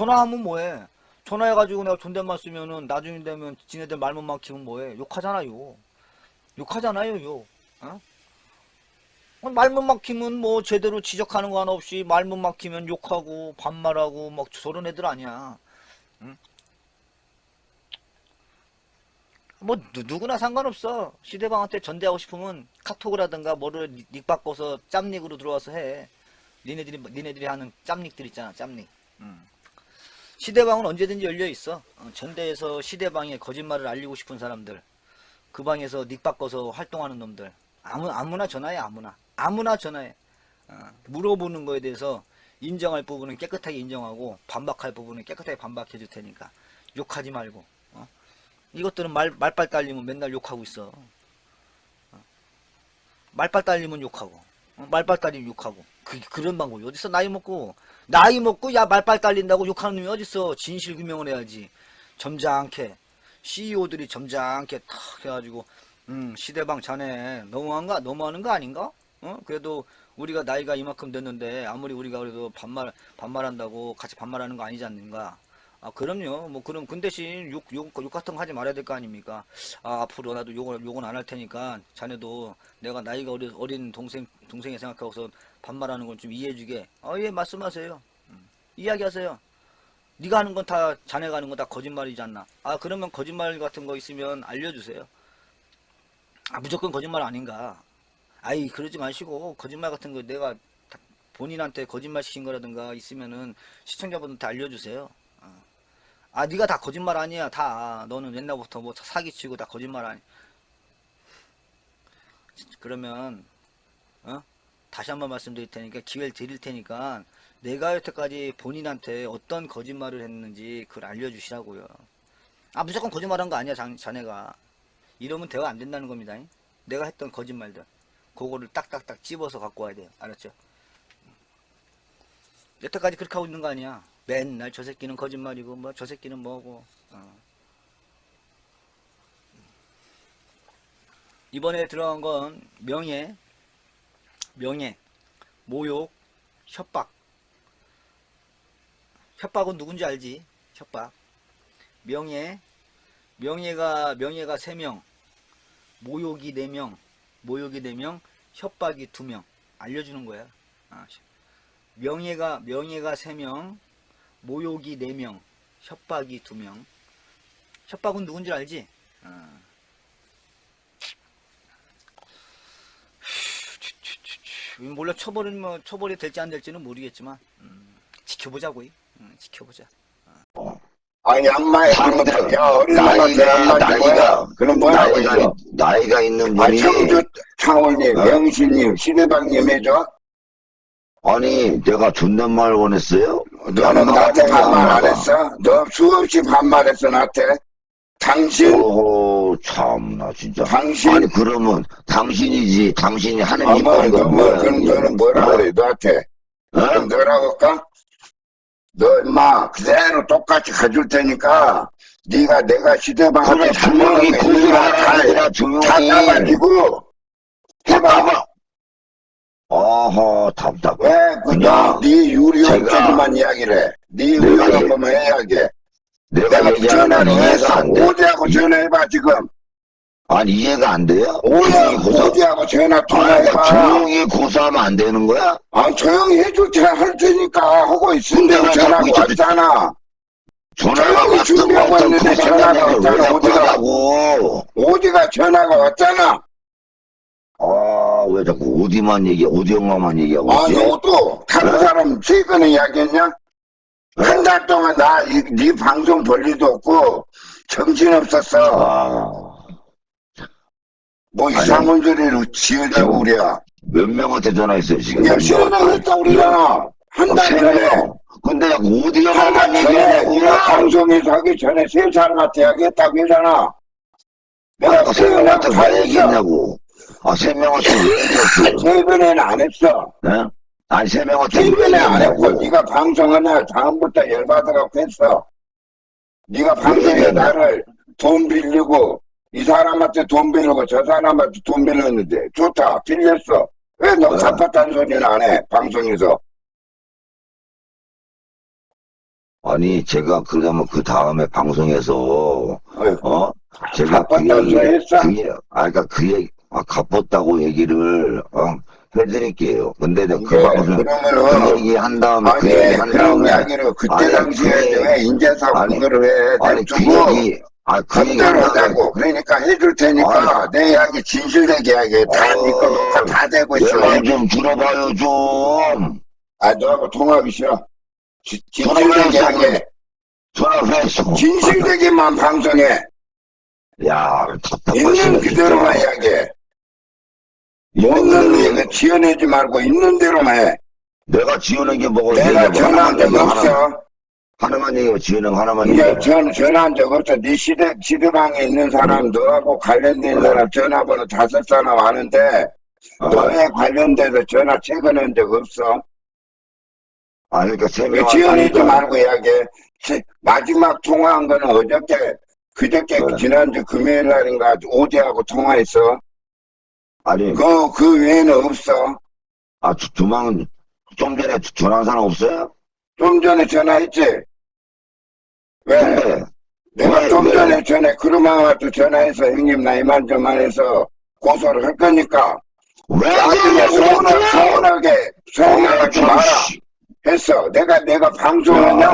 전화하면 뭐해? 전화해가지고 내가 존댓말 쓰면은 나중에 되면 지네들 말못 막히면 뭐해? 욕하잖아요. 욕하잖아요, 욕. 어? 어, 말못 막히면 뭐 제대로 지적하는 거 하나 없이 말못 막히면 욕하고 반말하고 막 저런 애들 아니야. 응? 뭐 누, 누구나 상관없어. 시대방한테 전대하고 싶으면 카톡을 하든가 뭐를 닉- 닉 바꿔서 짬닉으로 들어와서 해. 니네들이 니네들이 하는 짬닉들 있잖아, 짬닉. 음. 시대방은 언제든지 열려 있어. 어, 전대에서 시대방에 거짓말을 알리고 싶은 사람들, 그 방에서 닉 바꿔서 활동하는 놈들, 아무 아무나 전화해, 아무나, 아무나 전화해. 어, 물어보는 거에 대해서 인정할 부분은 깨끗하게 인정하고 반박할 부분은 깨끗하게 반박해 줄 테니까 욕하지 말고. 어? 이것들은 말 말빨 딸리면 맨날 욕하고 있어. 어. 말빨 딸리면 욕하고, 어, 말빨 딸리면 욕하고. 그, 그런 방법이 어딨어? 나이 먹고. 나이 먹고 야 말빨 딸린다고 욕하는 놈이 어딨어? 진실 규명을 해야지. 점잖게. CEO들이 점잖게 탁 해가지고 음 시대방 자네 너무한가? 너무하는 거 아닌가? 어? 그래도 우리가 나이가 이만큼 됐는데 아무리 우리가 그래도 반말 반말한다고 같이 반말하는 거 아니지 않는가 아 그럼요 뭐 그럼 그 대신 욕, 욕, 욕 같은 거 하지 말아야 될 거 아닙니까 아 앞으로 나도 욕을 욕은 안 할 테니까 자네도 내가 나이가 어린, 어린 동생 동생이 생각하고서 반말하는 건 좀 이해해주게. 아, 예, 말씀하세요. 음, 이야기하세요. 네가 하는 건 다 자네가 하는 건 다 거짓말이지 않나. 아, 그러면 거짓말 같은 거 있으면 알려주세요. 아, 무조건 거짓말 아닌가. 아이, 그러지 마시고, 거짓말 같은 거 내가 다 본인한테 거짓말 시킨 거라든가 있으면은 시청자분한테 알려주세요. 어. 아, 네가 다 거짓말 아니야. 다. 너는 옛날부터 뭐 사기치고 다 거짓말 아니. 그러면, 어? 다시 한번 말씀드릴 테니까 기회를 드릴 테니까 내가 여태까지 본인한테 어떤 거짓말을 했는지 그걸 알려주시라고요. 아 무조건 거짓말한 거 아니야 자, 자네가. 이러면 대화 안 된다는 겁니다. 내가 했던 거짓말들 그거를 딱딱딱 집어서 갖고 와야 돼요. 알았죠? 여태까지 그렇게 하고 있는 거 아니야. 맨날 저 새끼는 거짓말이고 뭐 저 새끼는 뭐고. 어. 이번에 들어간 건 명예, 명예, 모욕, 협박. 협박은 누군지 알지? 협박. 명예, 명예가 명예가 3명, 모욕이 4명, 모욕이 4명, 협박이 2명. 알려주는 거야. 아, 명예가 명예가 3명, 모욕이 4명, 협박이 2명. 협박은 누군지 알지? 아. 몰라 처벌은 뭐 처벌이 될지 안 될지는 모르겠지만 음, 지켜보자고. 음, 지켜보자. 아니 야 어린아이가 나이가, 양마지 뭐야 나이가, 그럼 뭐야 나이가, 있는 아 분이, 청주 창원님 어? 명신님 시대방님 해줘 아니, 내가 존댓말 원했어요? 너는 나한테 반말 안안 했어? 너 수없이 반말했어 나한테 당신 오, 참나, 진짜. 당신? 아니, 그러면, 당신이지, 당신이 하는 아, 뭐, 이빨이가 너, 뭐, 뭐야? 그럼? 너는 뭐라 어? 그래 너한테 어? 그럼 너라고 할까? 너 임마 그대로 똑같이 가줄 테니까 네가 내가 시대방한테 그래, 조용히 고소를 하라, 다 조용히. 따가지고 해봐 어허, 답답해. 왜 그냥 그냥 네 유리 제가- 업체만 이야기를 해. 네 내가 유리 얘- 업체만 이야기해. 내가 내가 전화로 해서 안 돼. 오지하고 전화해봐 지금. 아니, 이해가 안 돼요? 고소. 오지하고 전화 아니, 통화해봐. 조용히 고소하면 안 되는 거야? 아 조용히 해줄 테할 테니까 하고 있는데 전화가 왔잖아. 전화가 조용히 왔던 준비하고 있는데 그 전화가 전화를 왜 왔잖아. 하냐고. 오지가 전화가 왔잖아. 아, 왜 자꾸 어디만 얘기해, 어디 영화만 얘기하고 아 있지? 너도 다른 사람 최근에 이야기했냐? 한 달 동안 나네 방송 볼 일도 없고 정신 없었어. 아, 뭐 이상한 소리를 지으려고 그래. 몇 명한테 전화했어요, 지금? 야, 시원하게 했다, 우리잖아. 한달세 전에. 명. 근데 어디 한 영화만 달 전에, 얘기하냐고. 네가 방송에서 하기 전에 세 사람한테 이야기했다고 했잖아. 내가 아까 세 명한테 다 왜. 얘기했냐고. 아, 세 명한테 왜 얘기했어? 최근에는 안 했어. 네? 아니, 세 명한테 왜 최근에 안 했고. 네가 방송하냐, 다음부터 열받아갖고 했어. 네가 방송에? 나를 돈 빌리고, 이 사람한테 돈 빌리고, 저 사람한테 돈 빌렸는데, 좋다, 빌렸어. 왜너 네. 갚았다는 소리는 안 해, 방송에서. 아니, 제가 그러면 그 다음에 방송에서, 어? 제가 그 얘기, 했어? 그, 얘- 아, 그니까 그 얘기, 아, 갚았다고 얘기를, 어, 해드릴게요. 근데 내가 그 네, 방송, 그 그러면은 얘기 한 다음에, 아니 그 얘기 한 그런 다음에, 이야기를 그때 아니, 당시에 그왜 아니, 그거를 해 아니, 그 내주고 얘기, 아, 그 다음에, 하자고 그러니까 해줄 테니까 내 이야기 진실되게 이야기 다 어. 니꺼 녹화 다 되고 있어 좀 들어봐요, 좀. 아 너하고 통화하기 싫어 지- 진실되게 했어, 이야기 전화를 했어. 진실되게만 방송해 야, 답답하시네. 있는 그대로만. 이야기해 그대로 얘기 지어내지 말고 있는 대로만 해 내가 지어낸 게 뭐가 내가 전화한 적 없어 하나만 지어낸 거 하나만 이제 얘기해. 전, 전화한 적 없어. 네 시대, 시대방에 있는 사람, 너하고 관련된 사람 전화번호 다섯 사람 아는데, 어. 너에 관련돼서 전화 최근한 적 없어. 아, 그러니까 세왜 명. 지어내지 말고 이야기해. 세- 마지막 통화한 거는 어저께, 그저께 그래. 지난주 금요일 날인가 오대하고 통화했어. 아니, 그, 그 외에는 없어. 아, 주- 주망은 좀 전에 전화한 사람 없어요? 좀 전에 전화했지? 왜? 근데, 내가 왜, 좀 왜? 전에 전에 그루마한테 전화해서 형님 나 이만 저만 해서 고소를 할 거니까 왜 나중에 서운하, 서운하게 서운하지 마라 씨. 했어. 내가 내가 방송하냐?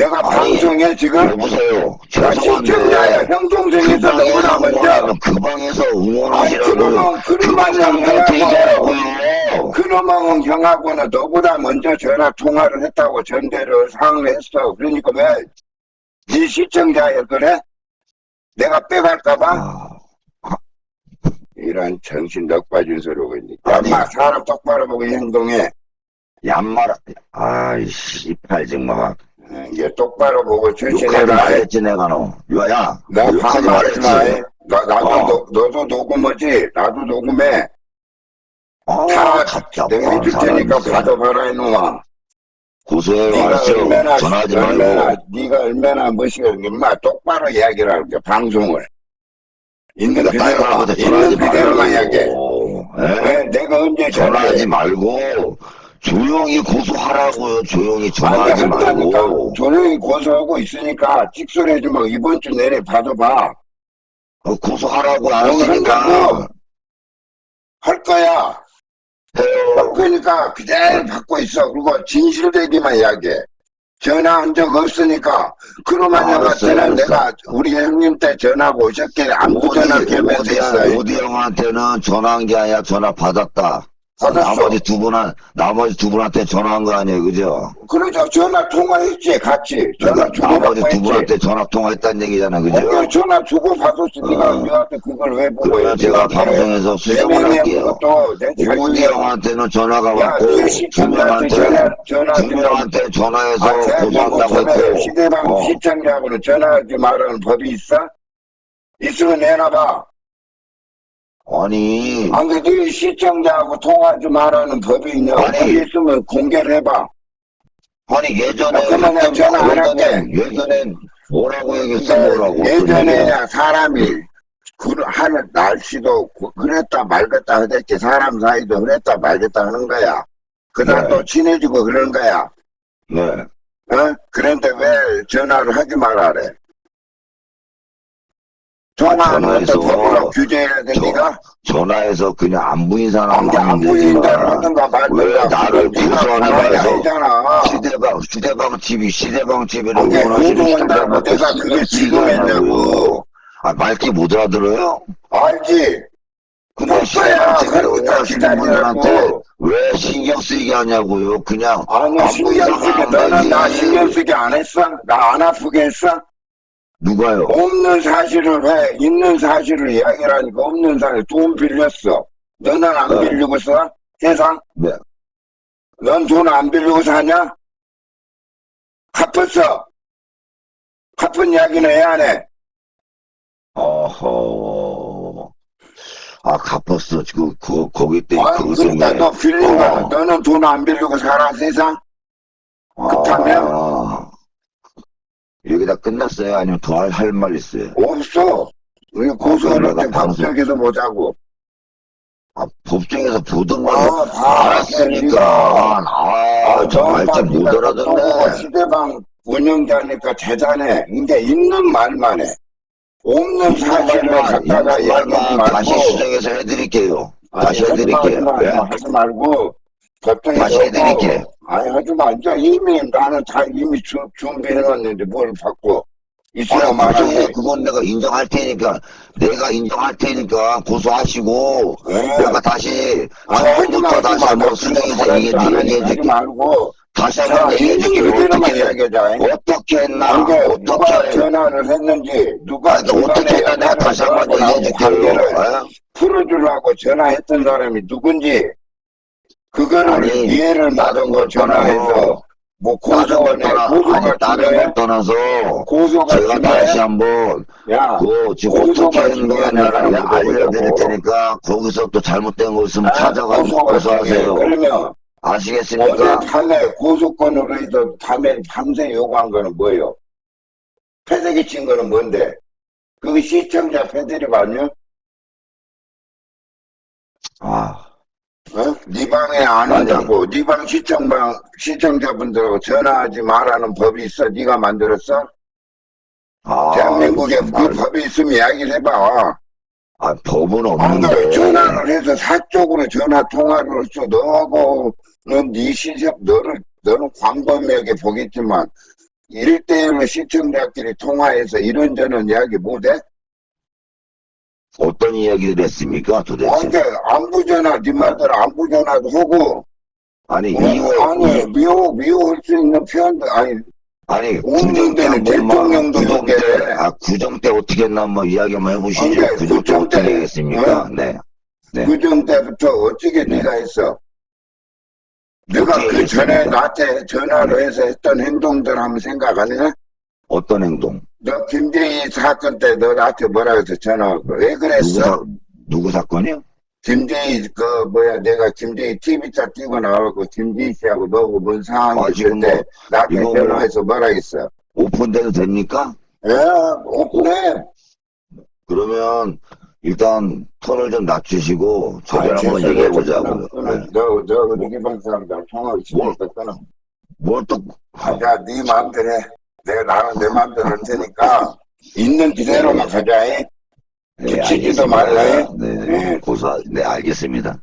야, 내가 아니, 방송해 지금? 여보세요. 나 시청자야. 형그 동생에서 너무나 먼저. 그 방에서 응원하시라고. 그러면 그러면 어떻게 형하고 하라고요? 그러면 형하고는 너보다 먼저 전화 통화를 했다고 전대를 상을 했어. 그러니까 왜 네 시청자야 그래? 내가 빼갈까봐? 아, 이런 정신 넉 빠진 소리고 있니? 아니. 엄마 사람 똑바로 보고 행동해. 얀말, 아이씨, 팔 정말. 어, 이제 똑바로 보고 욕하지 정신해라. 말랬지, 내가 너. 야, 야. 나 욕하지 반말하지 마. 나, 나도, 어. 너, 너도 녹음하지? 나도 녹음해. 아, 다 답답한 내가 해줄 테니까 사람이세. 받아봐라, 이놈아. 네가 알았죠? 얼마나, 전화하지 얼마나, 말고. 네가 얼마나 멋있게, 인마 똑바로 이야기를 할게, 방송을. 있는 내가 딸 그대로만, 거라고 있는 전화하지 그대로만 이야기해. 말고. 예? 왜 내가 언제 전화하지 전화해? 말고. 조용히 고소하라고요. 조용히 전화하지 아니, 한다니까. 말고. 조용히 고소하고 있으니까 찍소리 말고 이번 주 내내 받아봐. 어, 고소하라고 안 했으니까. 한다고. 할 거야. 해요. 그러니까 그대로 받고 있어. 그리고 진실되기만 이야기해. 전화한 적 없으니까. 그러면 아, 내가 알았어요, 전화 알았어. 내가 우리 형님 때 전화하고 오셨길래 안부 전화 오디, 개명했어. 오디 형한테는 전화한 게 아니라 전화 받았다. 받았어. 나머지 두 분한, 나머지 두 분한테 전화한 거 아니에요, 그죠? 그러죠. 전화 통화했지, 같이. 전화 그러니까 나머지 두. 분한테 전화 통화했다는 얘기잖아, 그죠? 어, 전화 주고 받았지. 네가 어. 우리한테 그걸 왜 보고 그러면? 제가 방송에서 수정을 할게요. 자신이야. 형한테는 전화가 야, 왔고, 네두 명한테, 전화, 두 명한테 전화해서 아, 제가 고소한다고. 했고, 시대방 어. 시청자하고는 전화하지 말라는 법이 있어? 있으면 내놔봐. 아니, 안 그래도 네 시청자하고 통화하지 말라는 법이 있냐고. 아니. 법이 있으면 공개를 해봐. 아니, 예전에, 아, 그러면 전화 안 할게. 예전에 뭐라고 얘기했어, 뭐라고. 예전에 얘기야? 그냥 사람이 그 하는 날씨도 그- 그랬다 말겠다 하댔지 사람 사이도 그랬다 말겠다 하는 거야. 그다음 네. 또 친해지고 그런 거야. 네. 어? 그런데 왜 전화를 하지 말아래? 전화해서 규제해야 돼, 저- 니가? 그냥 그냥 안 부인 사람 하든가 말든가. 왜 나를 거에서 아니잖아. 시대방 시대방 TV 시대방 TV를 응원하시는 시청자한테 내가 그게 지금 했냐고. 아 말기 못 알아들어요? 알지? 써야 시대방 TV를 응원하시는 분들한테. 왜 신경 쓰이게 하냐고요 그냥 아니, 신경 쓰게, 너는 나. 신경 쓰게 안 했어? 나 안 아프게 했어? 누가요? 없는 사실을 왜 있는 사실을 이야기를 하니까 없는 사실 돈 빌렸어. 너는 안 네. 빌리고 써? 세상? 네. 넌 돈 안 빌리고 사냐? 갚았어. 갚은 이야기는 해 안 해? 어허 아 갚았어 그, 그 거기 때 아, 그것 그러니까 때문에 너 빌린 거, 어. 너는 돈 안 빌리고 살아, 세상? 급하면? 아, 여기다 끝났어요? 아니면 더 할 말 있어요? 없어. 우리 고소할 때 방송- 법정에서 보자고. 아, 법정에서 보던가. 아, 다 알았으니까. 아, 저 말씀 못 알아듣네. 시대방 운영자니까 대단해. 근데 있는 말만 해. 없는 사실을 갖다가 말만 말고. 다시 수정해서 해드릴게요. 다시 해드릴게요. 마, 예. 하지 말고. 다시 넣고. 해드릴게. 아니, 하지 마. 이제 이미 나는 다 이미 주, 준비해놨는데 뭘 받고. 있으라 아니. 그중에 그건 내가 인정할 테니까, 내가 인정할 테니까 고소하시고, 예. 내가 다시 처음부터 마, 다시. 한번 수정해서 하지 얘기해, 마, 얘기해 하지 줄게. 말고. 다시 자, 한번 얘기해 있는 줄게. 그대로만 어떻게, 이야기하자. 어떻게 했나, 어떻게, 전화를 했는지, 누가 아니, 어떻게 했나, 내가 다시 한번 얘기해 줄게요. 관계를 예? 풀어주려고 전화했던 사람이 누군지, 아니, 이해를 받은 거 전화해서, 뭐 다른 걸 고소원에, 떠나, 고소가 다른? 걸 떠나서, 고소가 제가? 다시 한번, 야, 그, 지금 고소가 어떻게 한 거야, 중요한 내가 사람이 알려드릴. 테니까, 거기서 또 잘못된 거 있으면 아, 찾아가지고 고소가 고소하세요. 그러면, 아시겠습니까? 어제 밤에 고소권으로 해서 밤에 밤새 요구한 거는 뭐예요? 패대기 친 거는 뭔데? 그게 시청자 패대리가 아니야? 아, 어? 네 방에 안 온다고 네 방 시청방 시청자분들하고 전화하지 말라는 법이 있어 네가 만들었어? 아, 대한민국에 그 말- 법이 있으면 이야기를 해봐 아, 법은 없는데. 전화를 해서 사적으로 전화 통화를 했어 너하고는 네 시접 너를 너는 광범위하게 보겠지만 일대일로 시청자끼리 통화해서 이런저런 이야기 못해? 어떤 이야기를 했습니까, 도대체? 언제 안부 전화 네 말대로 안부 전화도 하고 아니, 어, 이후, 아니 미워 미워할 수 있는 표현도 아니 아니, 구정 때 데는 한번 뭐, 대통령도 구정 때, 이렇게. 아, 구정 때 어떻게 했나 한번 이야기 한번 해보시죠. 구정 때 구정 어떻게 때. 했습니까? 어? 네. 네. 그전 때부터 어떻게 네. 네가 했어? 네가 어떻게 그 전에 했습니까? 나한테 전화로 해서 했던 행동들 한번 생각 안 해? 어떤 행동? 너 김대희 사건 때 너 나한테 뭐라 해서 전화하고 왜 누구, 그랬어? 사, 누구 사건이요? 김대희 그 뭐야 내가 김대희 TV차 뛰고 나와고 김대희 씨하고 너하고 뭔 상황이 아, 있을 지금 때 뭐, 나한테 이거 뭐- 전화해서 뭐라 했어? 오픈돼도 됩니까? 예, 오픈해. 그러면, 일단, 톤을 좀 낮추시고, 아, 저들 한번 얘기해 보자고요. 네. 너, 너, 우리 방 사람들 통화하고 싶으니까 끊어. 뭘 또, 아, 야, 네 마음대로 해. 내가 나는 내 마음대로 할 테니까, 있는 그대로만 가자, 해. 네, 붙이지도 알겠습니다. 말라 해. 네, 네. 고소, 네, 알겠습니다.